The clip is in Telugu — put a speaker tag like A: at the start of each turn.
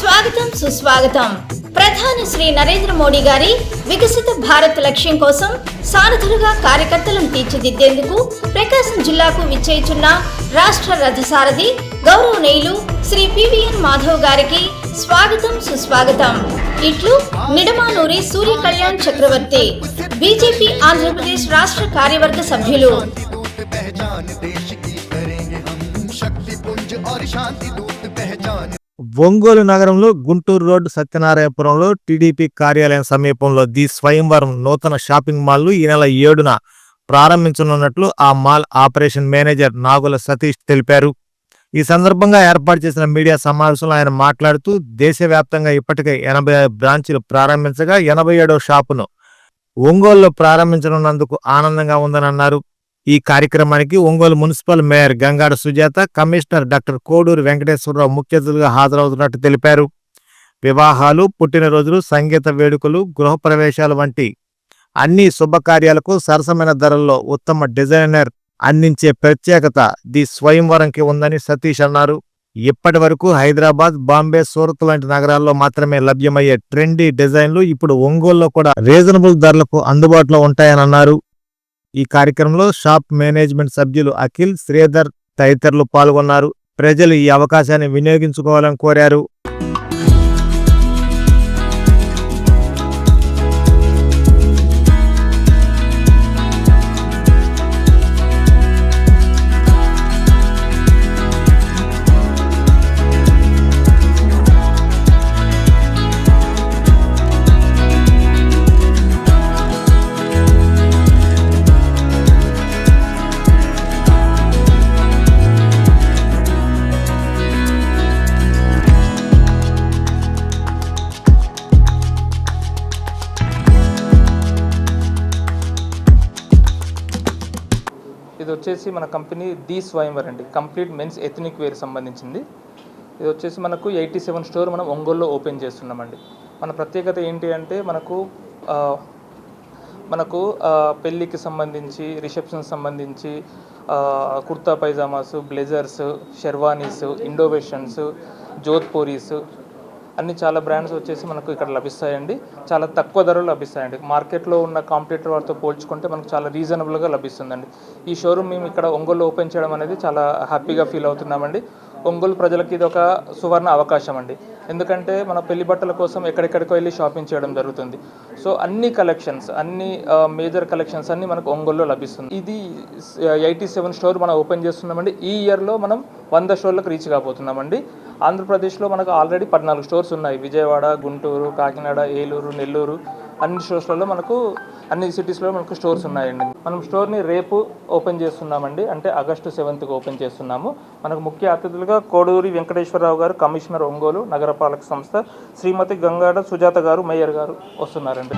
A: స్వాగతం సుస్వాగతం ప్రధాని శ్రీ నరేంద్ర మోడీ గారి వికసిత భారత్ లక్ష్యం కోసం సారథులుగా కార్యకర్తలను తీర్చిదిద్దేందుకు ప్రకాశం జిల్లాకు విచ్చేయుచున్న రాష్ట్ర రథసారథి గౌరవనీయులు శ్రీ పివిఎన్ మాధవ్ గారికి స్వాగతం సుస్వాగతం ఇట్లు నిడమానూరి సూర్య కళ్యాణ్ చక్రవర్తి బీజేపీ ఆంధ్రప్రదేశ్ రాష్ట్ర కార్యవర్గ సభ్యులు
B: दूत पहचान देश की करेंगे हम शक्ति पुंज और शांति दूत पहचान
C: ఒంగోలు నగరంలో గుంటూరు రోడ్డు సత్యనారాయణపురంలో టీడీపీ కార్యాలయం సమీపంలో ది స్వయంవరం నూతన షాపింగ్ మాల్ను ఈ నెల ఏడున ప్రారంభించనున్నట్లు ఆ mall operation manager Nagula Satish తెలిపారు. ఈ సందర్భంగా ఏర్పాటు చేసిన మీడియా సమావేశంలో ఆయన మాట్లాడుతూ దేశవ్యాప్తంగా ఇప్పటికే ఎనభై బ్రాంచీలు ప్రారంభించగా ఎనభై ఏడవ షాపును ఒంగోలులో ప్రారంభించనున్నందుకు ఆనందంగా ఉందని అన్నారు ఈ కార్యక్రమానికి Ongole municipal mayor Gangada Sujatha commissioner doctor Koduru Venkateswara Rao ముఖ్య అతిథులుగా హాజరవుతున్నట్టు తెలిపారు. వివాహాలు పుట్టినరోజులు సంగీత వేడుకలు గృహప్రవేశాలు వంటి అన్ని శుభకార్యాలకు సరసమైన ధరల్లో ఉత్తమ డిజైనర్ అందించే ప్రత్యేకత ది స్వయంవరంకి ఉందని సతీష్ అన్నారు. ఇప్పటి వరకు హైదరాబాద్ బాంబే సూరత్ లాంటి నగరాల్లో మాత్రమే లభ్యమయ్యే ట్రెండీ డిజైన్లు ఇప్పుడు ఒంగోలులో కూడా రీజనబుల్ ధరలకు అందుబాటులో ఉంటాయని అన్నారు. ఈ కార్యక్రమంలో షాప్ మేనేజ్మెంట్ సభ్యులు అఖిల్ శ్రీధర్ తదితరులు పాల్గొన్నారు. ప్రజలు ఈ అవకాశాన్ని వినియోగించుకోవాలని కోరారు.
D: ఇది వచ్చేసి మన కంపెనీ ది స్వయంవర్ అండి. కంప్లీట్ మెన్స్ ఎథనిక్ వేర్ సంబంధించింది. ఇది వచ్చేసి మనకు ఎయిటీ సెవెన్ స్టోర్ మనం ఒంగోలులో ఓపెన్ చేస్తున్నామండి. మన ప్రత్యేకత ఏంటి అంటే మనకు మనకు పెళ్ళికి సంబంధించి రిసెప్షన్ సంబంధించి కుర్తా పైజామాస్ బ్లెజర్స్ షెర్వానీస్ ఇండోవేషన్స్ జోధ్పూరీస్ అన్ని చాలా బ్రాండ్స్ వచ్చేసి మనకు ఇక్కడ లభిస్తాయండి. చాలా తక్కువ ధరలు లభిస్తాయండి. మార్కెట్లో ఉన్న కాంపిటేటర్ వారితో పోల్చుకుంటే మనకు చాలా రీజనబుల్గా లభిస్తుందండి. ఈ షోరూమ్ మేము ఇక్కడ ఒంగోలు ఓపెన్ చేయడం అనేది చాలా హ్యాపీగా ఫీల్ అవుతున్నామండి. ఒంగోలు ప్రజలకి ఇది ఒక సువర్ణ అవకాశం అండి. ఎందుకంటే మన పెళ్ళి బట్టల కోసం ఎక్కడెక్కడికో వెళ్ళి షాపింగ్ చేయడం జరుగుతుంది. సో అన్ని కలెక్షన్స్ అన్ని మేజర్ కలెక్షన్స్ అన్ని మనకు ఒంగోలులో లభిస్తుంది. ఇది ఎయిటీ సెవెన్ స్టోర్ మనం ఓపెన్ చేస్తున్నామండి. ఈ ఇయర్లో మనం వంద స్టోర్లకు రీచ్ కాబోతున్నామండి. ఆంధ్రప్రదేశ్లో మనకు ఆల్రెడీ పద్నాలుగు స్టోర్స్ ఉన్నాయి. విజయవాడ గుంటూరు కాకినాడ ఏలూరు నెల్లూరు. అన్ని స్టోర్స్లలో మనకు అన్ని సిటీస్లో మనకు స్టోర్స్ ఉన్నాయండి. మనం స్టోర్ని రేపు ఓపెన్ చేస్తున్నామండి. అంటే ఆగస్టు సెవెంత్కి ఓపెన్ చేస్తున్నాము. మనకు ముఖ్య అతిథులుగా కోడూరి వెంకటేశ్వరరావు గారు కమిషనర్ ఒంగోలు నగరపాలక సంస్థ శ్రీమతి గంగాడ సుజాత గారు మేయర్ గారు వస్తున్నారండి.